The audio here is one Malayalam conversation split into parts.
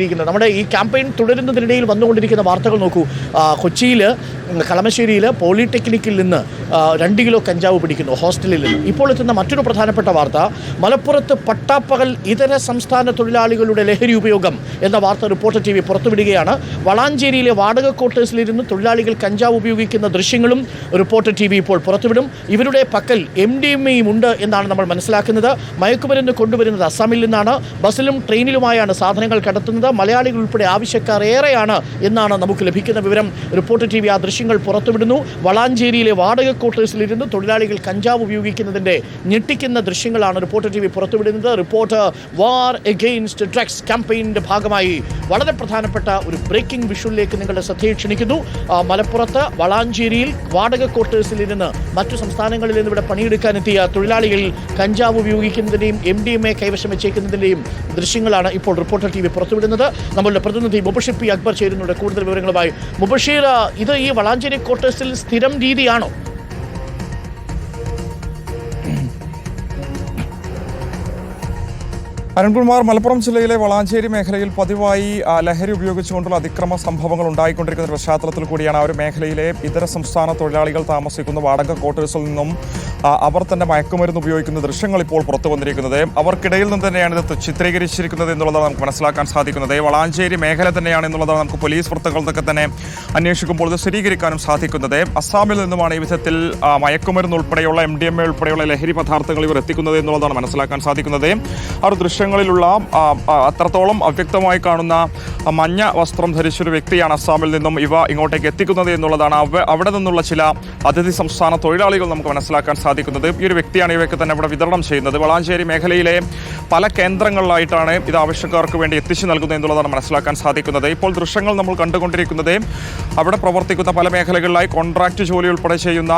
ഇരിക്കുന്നത്. നമ്മുടെ ഈ ക്യാമ്പയിൻ തുടരുന്നതിനിടയിൽ വന്നുകൊണ്ടിരിക്കുന്ന വാർത്തകൾ നോക്കൂ. കൊച്ചിയിൽ കളമശ്ശേരിയിൽ പോളിടെക്നിക്കിൽ നിന്ന് രണ്ട് കിലോ കഞ്ചാവ് പിടിക്കുന്നു ഹോസ്റ്റലിൽ നിന്ന്. ഇപ്പോൾ എത്തുന്ന മറ്റൊരു പ്രധാനപ്പെട്ട വാർത്ത മലപ്പുറത്ത് പട്ടാപ്പകൽ ഇതര സംസ്ഥാന തൊഴിലാളികളുടെ ലഹരി ഉപയോഗം എന്ന വാർത്ത റിപ്പോർട്ടർ ടി വി പുറത്തുവിടുകയാണ്. വളാഞ്ചേരിയിലെ വാടക ക്വാർട്ടേഴ്സിലിരുന്ന് തൊഴിലാളികൾ കഞ്ചാവ് ഉപയോഗിക്കുന്ന ദൃശ്യങ്ങളും റിപ്പോർട്ടർ ടി വി ഇപ്പോൾ പുറത്തുവിടും. ഇവരുടെ പക്കൽ എം ഡി എം ഉണ്ട് എന്നാണ് നമ്മൾ മനസ്സിലാക്കുന്നത്. മയക്കുമരുന്ന് കൊണ്ടുവരുന്നത് അസ്സാമിൽ നിന്നാണ്. ബസ്സിലും ട്രെയിനിലുമായാണ് സാധനങ്ങൾ കടത്തുന്നത് മലയാളികൾ ഉൾപ്പെടെ ആവശ്യക്കാർ ഏറെയാണ് എന്നാണ് നമുക്ക് ലഭിക്കുന്ന വിവരം. റിപ്പോർട്ട് ടി വി ആ ദൃശ്യങ്ങൾ പുറത്തുവിടുന്നു. വളാഞ്ചേരിയിലെ വാടക ക്വാർട്ടേഴ്സിലിരുന്ന് തൊഴിലാളികൾ കഞ്ചാവ് ഉപയോഗിക്കുന്നതിന്റെ ഞെട്ടിക്കുന്ന ദൃശ്യങ്ങളാണ് റിപ്പോർട്ട് ടി വി പുറത്തുവിടുന്നത്. റിപ്പോർട്ട് വാർ എഗെയിൻസ്റ്റ് ഡ്രഗ്സ് ക്യാമ്പയിന്റെ ഭാഗമായി വളരെ പ്രധാനപ്പെട്ട ഒരു ബ്രേക്കിംഗ് വിഷുവിലേക്ക് നിങ്ങളുടെ ശ്രദ്ധയെ ക്ഷണിക്കുന്നു. മലപ്പുറത്ത് വളാഞ്ചേരിയിൽ വാടക ക്വാർട്ടേഴ്സിലിരുന്ന് മറ്റു സംസ്ഥാനങ്ങളിൽ നിന്ന് ഇവിടെ പണിയെടുക്കാനെത്തിയ തൊഴിലാളികൾ കഞ്ചാവ് ഉപയോഗിക്കുന്നതിന്റെയും എം ഡി എം എ കൈവശം വെച്ചേക്കുന്നതിന്റെയും ദൃശ്യങ്ങളാണ് ഇപ്പോൾ റിപ്പോർട്ടർ ടി വി പുറത്തുവിടുന്നത്. നമ്മളുടെ പ്രതിനിധി മുബഷിർ പി അക്ബർ ചേരുന്നുണ്ട്. കൂടുതൽ വിവരങ്ങളുമായി മുബഷീർ ഇത് ഈ വളാഞ്ചേരി ക്വാർട്ടേഴ്സിൽ സ്ഥിരം രീതിയാണോ? അരുൺകുമാർ മലപ്പുറം ജില്ലയിലെ വളാഞ്ചേരി മേഖലയിൽ പതിവായി ലഹരി ഉപയോഗിച്ചുകൊണ്ടുള്ള അതിക്രമ സംഭവങ്ങൾ ഉണ്ടായിക്കൊണ്ടിരിക്കുന്ന പശ്ചാത്തലത്തിൽ കൂടിയാണ് ആ ഒരു മേഖലയിലെ ഇതര സംസ്ഥാന തൊഴിലാളികൾ താമസിക്കുന്ന വാടക ക്വാർട്ടേഴ്സിൽ നിന്നും അവർ തന്നെ മയക്കുമരുന്ന് ഉപയോഗിക്കുന്ന ദൃശ്യങ്ങൾ ഇപ്പോൾ പുറത്തു വന്നിരിക്കുന്നത്. അവർക്കിടയിൽ നിന്ന് തന്നെയാണ് ഇത് ചിത്രീകരിച്ചിരിക്കുന്നത് എന്നുള്ളതാണ് നമുക്ക് മനസ്സിലാക്കാൻ സാധിക്കുന്നത്. വളാഞ്ചേരി മേഖല തന്നെയാണ് എന്നുള്ളതാണ് നമുക്ക് പോലീസ് വൃത്തങ്ങൾ എന്നൊക്കെ തന്നെ അന്വേഷിക്കുമ്പോൾ ഇത് സ്ഥിരീകരിക്കാനും സാധിക്കുന്നത്. അസ്സാമിൽ നിന്നുമാണ് ഈ വിധത്തിൽ മയക്കുമരുന്ന് ഉൾപ്പെടെയുള്ള എം ഡി എം എ ഉൾപ്പെടെയുള്ള ലഹരി പദാർത്ഥങ്ങൾ ഇവർ എത്തിക്കുന്നത് എന്നുള്ളതാണ് മനസ്സിലാക്കാൻ സാധിക്കുന്നത്. ആ ദൃശ്യങ്ങളിലുള്ള അത്രത്തോളം അവ്യക്തമായി കാണുന്ന മഞ്ഞ വസ്ത്രം ധരിച്ചൊരു വ്യക്തിയാണ് അസ്സാമിൽ നിന്നും ഇവ ഇങ്ങോട്ടേക്ക് എത്തിക്കുന്നത് എന്നുള്ളതാണ്. അവ അവിടെ നിന്നുള്ള ചില അതിഥി സംസ്ഥാന തൊഴിലാളികൾ നമുക്ക് മനസ്സിലാക്കാൻ സാധിക്കുന്നത്. ഈ ഒരു വ്യക്തിയാണ് ഇവയ്ക്ക് തന്നെ ഇവിടെ വിതരണം ചെയ്യുന്നത്. വളാഞ്ചേരി മേഖലയിലെ പല കേന്ദ്രങ്ങളിലായിട്ടാണ് ഇത് ആവശ്യക്കാർക്ക് വേണ്ടി എത്തിച്ചു നൽകുന്നത് എന്നുള്ളതാണ് മനസ്സിലാക്കാൻ സാധിക്കുന്നത്. ഇപ്പോൾ ദൃശ്യങ്ങൾ നമ്മൾ കണ്ടുകൊണ്ടിരിക്കുന്നത് അവിടെ പ്രവർത്തിക്കുന്ന പല മേഖലകളിലായി കോൺട്രാക്ട് ജോലി ഉൾപ്പെടെ ചെയ്യുന്ന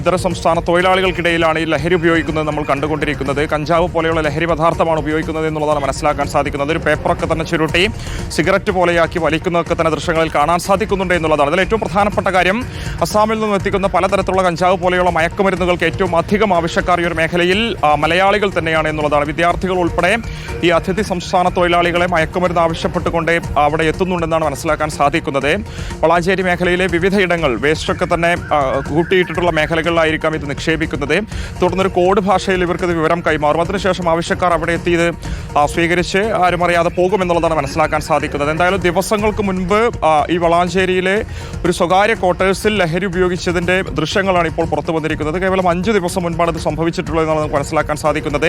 ഇതര സംസ്ഥാന തൊഴിലാളികൾക്കിടയിലാണ് ഈ ലഹരി ഉപയോഗിക്കുന്നത് നമ്മൾ കണ്ടുകൊണ്ടിരിക്കുന്നത്. കഞ്ചാവ് പോലെയുള്ള ലഹരി പദാർത്ഥമാണ് ഉപയോഗിക്കുന്നത് എന്നുള്ളതാണ് മനസ്സിലാക്കാൻ സാധിക്കുന്നത്. ഒരു പേപ്പറൊക്കെ തന്നെ ചുരുട്ടി സിഗരറ്റ് പോലെയാക്കി വലിക്കുന്നതൊക്കെ തന്നെ ദൃശ്യങ്ങളിൽ കാണാൻ സാധിക്കുന്നുണ്ട് എന്നുള്ളതാണ്. അതിൽ ഏറ്റവും പ്രധാനപ്പെട്ട കാര്യം അസാമിൽ നിന്നും എത്തിക്കുന്ന പലതരത്തിലുള്ള കഞ്ചാവ് പോലെയുള്ള മയക്കുമരുന്നുകൾക്ക് ഏറ്റവും അധികം ആവശ്യക്കാർ ഈ ഒരു മേഖലയിൽ മലയാളികൾ തന്നെയാണ് എന്നുള്ളതാണ്. വിദ്യാർത്ഥികൾ ഉൾപ്പെടെ ഈ അതിഥി സംസ്ഥാന തൊഴിലാളികളെ മയക്കുമരുന്ന് ആവശ്യപ്പെട്ടുകൊണ്ട് അവിടെ എത്തുന്നുണ്ടെന്നാണ് മനസ്സിലാക്കാൻ സാധിക്കുന്നത്. വളാഞ്ചേരി മേഖലയിലെ വിവിധ ഇടങ്ങൾ വേസ്റ്റൊക്കെ തന്നെ കൂട്ടിയിട്ടിട്ടുള്ള മേഖലകളിലായിരിക്കാം ഇത് നിക്ഷേപിക്കുന്നത്. തുടർന്നൊരു കോഡ് ഭാഷയിൽ ഇവർക്ക് ഇത് വിവരം കൈമാറും. അതിനുശേഷം ആവശ്യക്കാർ അവിടെ എത്തിയത് സ്വീകരിച്ച് ആരും അറിയാതെ പോകുമെന്നുള്ളതാണ് മനസ്സിലാക്കാൻ സാധിക്കുന്നത്. എന്തായാലും ദിവസങ്ങൾക്ക് മുൻപ് ഈ വളാഞ്ചേരിയിലെ ഒരു സ്വകാര്യ ക്വാർട്ടേഴ്സിൽ ലഹരി ഉപയോഗിച്ചതിന്റെ ദൃശ്യങ്ങളാണ് ഇപ്പോൾ പുറത്തു വന്നിരിക്കുന്നത്. കേവലം അഞ്ച് ദിവസം മുൻപാണ് ഇത് സംഭവിച്ചിട്ടുള്ളത് എന്നാണ് നമുക്ക് മനസ്സിലാക്കാൻ സാധിക്കുന്നത്.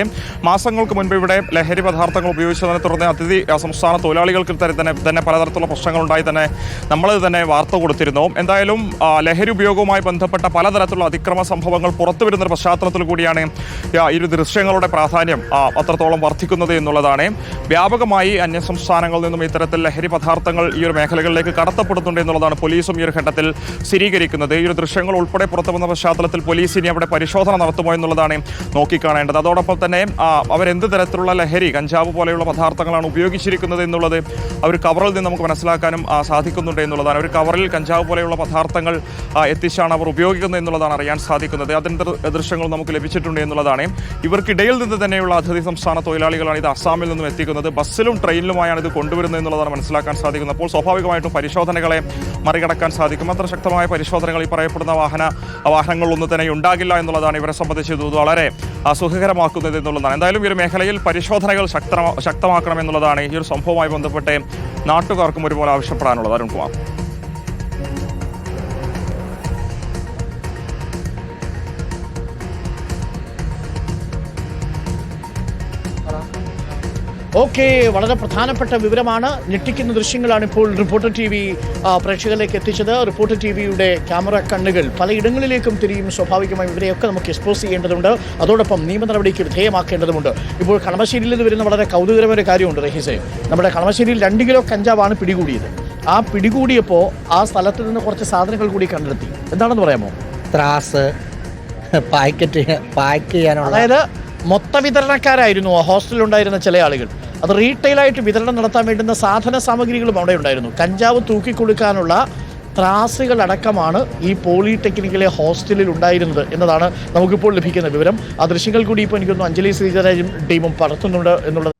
മാസങ്ങൾക്ക് മുൻപ് ഇവിടെ ലഹരി പദാർത്ഥങ്ങൾ ഉപയോഗിച്ചതിനെ തുടർന്ന് അതിഥി സംസ്ഥാന തൊഴിലാളികൾക്ക് തന്നെ തന്നെ പലതരത്തിലുള്ള പ്രശ്നങ്ങളുണ്ടായി തന്നെ നമ്മൾ തന്നെ വാർത്ത കൊടുത്തിരുന്നു. എന്തായാലും ലഹരി ഉപയോഗവുമായി ബന്ധപ്പെട്ട പലതരത്തിലുള്ള അതിക്രമ സംഭവങ്ങൾ പുറത്തു വരുന്ന പശ്ചാത്തലത്തിൽ കൂടിയാണ് ഈ ഒരു ദൃശ്യങ്ങളുടെ പ്രാധാന്യം അത്രത്തോളം വർദ്ധിക്കുന്നത് എന്നുള്ളതാണ് വ്യാപകമായി അന്യ സംസ്ഥാനങ്ങളിൽ നിന്നും ഇത്തരത്തിൽ ലഹരി പദാർത്ഥങ്ങൾ ഈ ഒരു മേഖലകളിലേക്ക് കടത്തപ്പെടുന്നുണ്ട് എന്നുള്ളതാണ് പോലീസും ഈ ഒരു ഘട്ടത്തിൽ സ്ഥിരീകരിക്കുന്നത്. ഈ ഒരു ദൃശ്യങ്ങൾ ഉൾപ്പെടെ പുറത്തു വന്ന പശ്ചാത്തലത്തിൽ പോലീസ് ഇനി അവിടെ പരിശോധന നടത്തുമോ എന്നുള്ളതാണ് നോക്കിക്കാണേണ്ടത്. അതോടൊപ്പം തന്നെ അവരെന്ത് തരത്തിലുള്ള ലഹരി കഞ്ചാവ് പോലെയുള്ള പദാർത്ഥങ്ങളാണ് ഉപയോഗിച്ചിരിക്കുന്നത് എന്നുള്ളത് അവർ കവറിൽ നിന്ന് നമുക്ക് മനസ്സിലാക്കാനും സാധിക്കുന്നുണ്ട് എന്നുള്ളതാണ്. ഒരു കവറിൽ കഞ്ചാവ് പോലെയുള്ള പദാർത്ഥങ്ങൾ എത്തിച്ചാണ് അവർ ഉപയോഗിക്കുന്നത് എന്നുള്ളതാണ് അറിയാൻ സാധിക്കുന്നത്. അതിന്റെ ദൃശ്യങ്ങൾ നമുക്ക് ലഭിച്ചിട്ടുണ്ട് എന്നുള്ളതാണ്. ഇവർക്കിടയിൽ നിന്ന് തന്നെയുള്ള അതിഥി സംസ്ഥാന തൊഴിലാളികളാണ് ഇത് അസ്സാമിൽ നിന്നും എത്തിക്കുന്നത്. ബസ്സിലും ട്രെയിനിലുമായാണ് ഇത് കൊണ്ടുവരുന്നത് എന്നുള്ളതാണ് മനസ്സിലാക്കാൻ സാധിക്കുന്നത്. അപ്പോൾ സ്വാഭാവികമായിട്ടും പരിശോധനകളെ മറികടക്കാൻ സാധിക്കും. അത്ര ശക്തമായ പരിശോധനകൾ ഈ പറയപ്പെടുന്ന വാഹന വാഹനങ്ങളൊന്നും തന്നെ ഉണ്ടാകില്ല എന്നുള്ളതാണ് ഇവരെ സംബന്ധിച്ച് ഇത് വളരെ അസുഖകരമാക്കുന്നത് എന്നുള്ളതാണ്. എന്തായാലും ഈ ഒരു മേഖലയിൽ പരിശോധനകൾ ശക്തമാക്കണം എന്നുള്ളതാണ് ഈ ഒരു സംഭവവുമായി ബന്ധപ്പെട്ട് നാട്ടുകാർക്കും ഒരുപോലെ ആവശ്യപ്പെടാനുള്ളത്. അരുൺകുമാർ. ഓക്കെ വളരെ പ്രധാനപ്പെട്ട വിവരമാണ്. ഞെട്ടിക്കുന്ന ദൃശ്യങ്ങളാണ് ഇപ്പോൾ റിപ്പോർട്ടർ ടി വി പ്രേക്ഷകരിലേക്ക് എത്തിച്ചത്. റിപ്പോർട്ടർ ടി വിയുടെ ക്യാമറ കണ്ണുകൾ പലയിടങ്ങളിലേക്കും തിരിയും സ്വാഭാവികമായും ഇവരെയൊക്കെ നമുക്ക് എക്സ്പോസ് ചെയ്യേണ്ടതുണ്ട്. അതോടൊപ്പം നിയമ നടപടിക്ക് വിധേയമാക്കേണ്ടതുണ്ട് ഇപ്പോൾ കളമശ്ശേരിയിൽ നിന്ന് വരുന്ന വളരെ കൗതുകരമായ ഒരു കാര്യമുണ്ട് റഹീസെ. നമ്മുടെ കളമശ്ശേരിയിൽ രണ്ട് കിലോ കഞ്ചാവാണ് പിടികൂടിയത്. ആ പിടികൂടിയപ്പോൾ ആ സ്ഥലത്ത് നിന്ന് കുറച്ച് സാധനങ്ങൾ കൂടി കണ്ടെത്തി. എന്താണെന്ന് പറയാമോ? ത്രാസ് പാക്കറ്റ് പാക്ക് ചെയ്യാനുള്ള അതായത് മൊത്ത വിതരണക്കാരായിരുന്നു ഹോസ്റ്റലിൽ ഹോസ്റ്റലിലുണ്ടായിരുന്ന ചില ആളുകൾ. അത് റീറ്റെയിലായിട്ട് വിതരണം നടത്താൻ വേണ്ടുന്ന സാധന സാമഗ്രികളും അവിടെ ഉണ്ടായിരുന്നു. കഞ്ചാവ് തൂക്കിക്കൊടുക്കാനുള്ള ത്രാസുകളടക്കമാണ് ഈ പോളിടെക്നിക്കിലെ ഹോസ്റ്റലിൽ ഉണ്ടായിരുന്നത് എന്നതാണ് നമുക്കിപ്പോൾ ലഭിക്കുന്ന വിവരം. ആ ദൃശ്യങ്ങൾ കൂടി ഇപ്പോൾ എനിക്കൊന്ന് അഞ്ജലി ശ്രീജരാജും ടീമും പറത്തുന്നുണ്ട് എന്നുള്ളത്